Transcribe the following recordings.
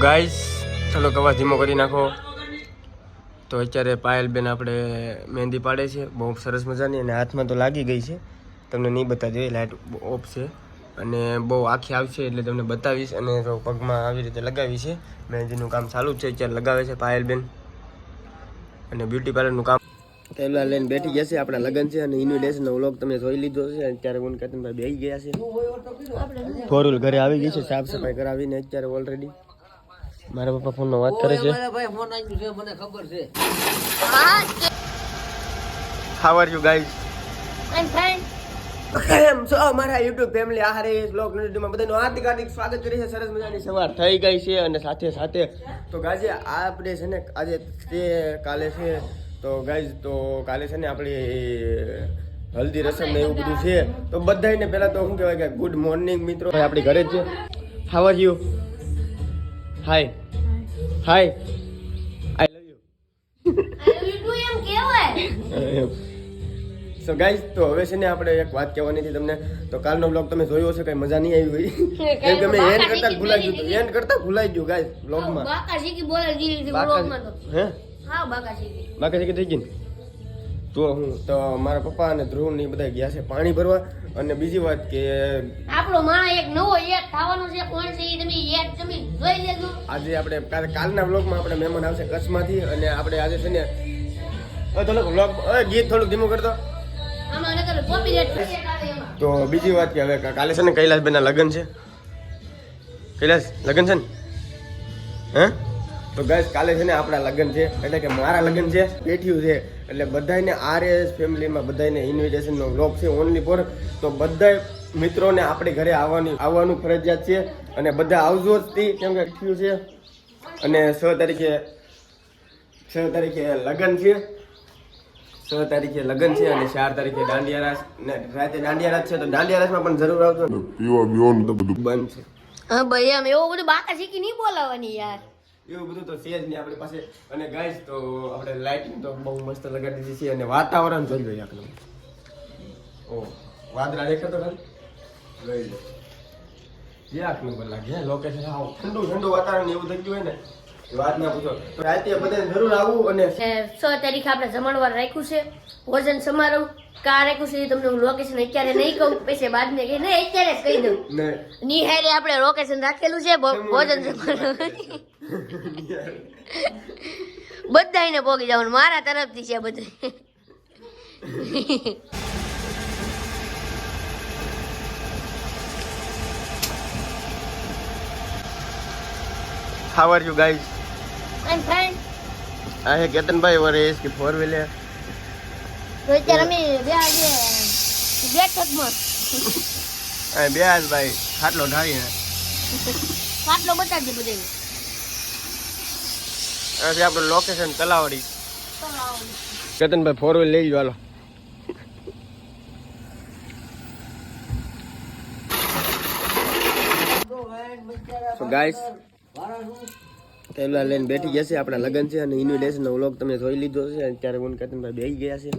Guys ચલો કવા ધીમો કરી નાખો. તો અત્યારે પાયલબેન આપણે મહેંદી પાડે છે. બહુ સરસ મજાની અને હાથમાં તો લાગી ગઈ છે. તમને નહીં બતાવી લાઇટ ઓફ છે. અને બહુ આખી આવશે એટલે તમને બતાવીશ અને તો પગમાં આવી રીતે લગાવી છે મહેંદીનું કામ ચાલુ જ છે અત્યારે લગાવે છે પાયલબેન. અને બ્યુટી પાર્લરનું કામ પહેલાં લઈને બેઠી ગયા છે આપણા લગ્ન છે અને ઇન્વિટેશનનો વ્લોગ તમે જોઈ લીધો છે. અત્યારે હું કેતનભાઈ બેસી ગયા છે. ફોર વ્હીલ ઘરે આવી ગઈ છે સાફ સફાઈ કરાવીને અત્યારે ઓલરેડી મારા પપ્પા ફોનમાં વાત કરે છે. ભાઈ ફોન આવ્યું છે મને ખબર છે. How are you guys I am કેમ છો મારા યુટ્યુબ ફેમિલી હારે બ્લોગ બધાનું હાર્દિક હાર્દિક સ્વાગત કરી છે સરસ મજાની સવાર થઈ ગઈ છે અને સાથે સાથે તો ગાજે આ આપણે છે ને આજે તે કાલે છે તો ગાઈઝ તો કાલે છે ને આપણી હલ્દી રસમ ને એવું બધું છે તો બધાને પહેલા તો શું કહેવાય કે ગુડ મોર્નિંગ મિત્રો. આપણી ઘરે જ છે. How are you hi hi I love you I love you એમ કહેવાય. સો ગાઈઝ તો હવે છે ને આપણે એક વાત કહેવાની હતી તમને તો કાલનો બ્લોગ તમે જોયો હશે કઈ મજા નહીં આવી હોય કેમ કે મેં એન્ડ કરતા જ ભૂલાઈ ગયું. એન્ડ કરતા ભૂલાઈ ગયું ગાઈઝ બ્લોગમાં બાકા શીખી બોલે હતી બાકા તો. હે હા, બાકા શીખી. બાકી જગ્યા થઈ ગઈ ને? તો હું તો મારા પપ્પા અને ધ્રુવ ને બધા ગયા છે પાણી ભરવા અને બીજી વાત કે આપણો માણસ એક નવો એક થવાનો છે. કોણ છે એ તમે એડ તમે જોઈ લેજો. આજે આપણે કાલે કાલના બ્લોગમાં આપણે મહેમાન આવશે કચ્છમાંથી અને આપણે આજે છે ને થોડોક બ્લોગ ગીત થોડુંક ધીમું કરતો તો બીજી વાત કે હવે કાલે છે ને કૈલાસભાઈના લગ્ન છે. કૈલાસ લગ્ન છે ને? હે? તો ગાઈસ કાલે છે ને આપણા લગ્ન છે. એટલે કે મારા લગ્ન છે. પેઠિયું છે. એટલે બધાને આરએસ ફેમિલીમાં બધાને ઇન્વિટેશનનો વ્લોગ છે ઓનલી ફોર તો બધા મિત્રોને આપણે ઘરે આવવાની આવવાનું ફરજિયાત છે. અને બધા આવજો જ તે કેમ કે થયું છે. અને છ તારીખે છ તારીખે લગ્ન છે. છ તારીખે લગ્ન છે અને ચાર તારીખે દાંડિયા રાસ ને રાતે દાંડિયા રાસ છે તો દાંડિયા રાસમાં પણ જરૂર આવજો. પીવા પીવાનું તો બધું. બંધ છે. હા ભાઈ એમ એવું બધું બાકા શીખી નહીં બોલાવાની યાર. એવું બધું તો છે જ નહીં આપણી પાસે. અને ગાઈસ તો આપણે લાઇટિંગ તો બહુ મસ્ત લગાડી દીધી છે અને વાતાવરણ જોઈ લો આપણે ઓ, વાદળા દેખાતો ખાલી? જોઈ લો. એક નંબર લાગે લોકેશન આવો ઠંડુ ઠંડુ વાતાવરણ એવું થઈ ગયું હોય ને વાત ના પૂછો. તો રાતે બધાને જરૂર આવવું અને છ તારીખે આપણે જમણવાર રાખ્યું છે. ભોજન સમારોહ. કા રાખ્યું છે તમને હું લોકેશન અત્યારે નહીં કહું. પછી બાદ ને નહીં અત્યારે જ કહી દઉં. નિહારે આપણે લોકેશન રાખેલું છે ભોજન સમારોહ. બધાને પોગી જવાનું મારા તરફથી છે બધું. How are you fine. આ હે કેતનભાઈ or S K four wheeler તો અત્યારે અમે બે આજે બેઠકમાં આ બે આજ ભાઈ ખાટલો ઢાળીને ખાટલો બતાવજો બધે અહીંથી આપણું location Talavdi. Ketanbhai four wheel લઈ લો હાલો. તો ગાઈસ પહેલા લઈને બેઠી ગયા છે આપણા લગ્ન છે અને ઇન્વિટેશનનો વ્લોગ તમે જોઈ લીધો છે. અત્યારે હું ને કેતનભાઈ બેસી ગયા છે.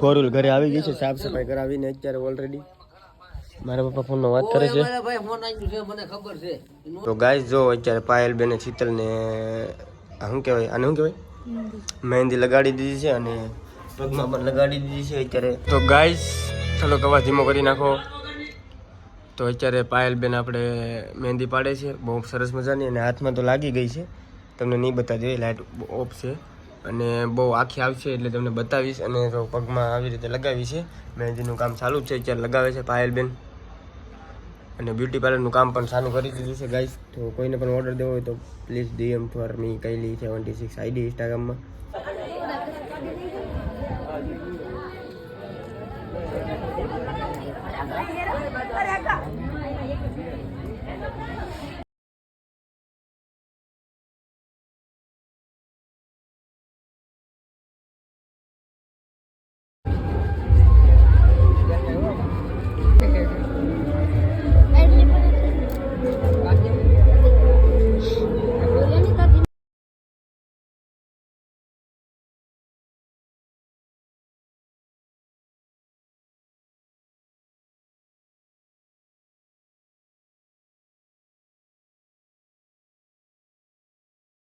ફોર વ્હીલ ઘરે આવી ગઈ છે સાફ સફાઈ કરાવીને અત્યારે ઓલરેડી મારા પપ્પા ફોનમાં વાત કરે છે. તો ગાઈસ જો અત્યારે પાયલ બેને શીતલ ને શું કહેવાય આને શું કહેવાય? મહેંદી લગાડી દીધી છે અને પગમાં પણ લગાડી દીધી છે અત્યારે. તો ગાઈસ ચલો કવા ધીમો કરી નાખો. તો અત્યારે પાયલબેન આપણે મહેંદી પાડે છે. બહુ સરસ મજાની અને હાથમાં તો લાગી ગઈ છે. તમને નહીં બતાવી જોઈએ લાઇટ ઓફ છે. અને બહુ આખી આવશે એટલે તમને બતાવીશ અને તો પગમાં આવી રીતે લગાવી છે. મહેંદીનું કામ ચાલુ છે, અત્યારે લગાવે છે પાયલબેન. અને બ્યુટી પાર્લરનું કામ પણ સારું કરી દીધું છે, ગાઈસ. તો કોઈને પણ ઓર્ડર દેવો હોય તો પ્લીઝ ડીએમ ફોર મી કૈલી સેવન્ટી સિક્સ આઈડી ઇન્સ્ટાગ્રામમાં Para acá.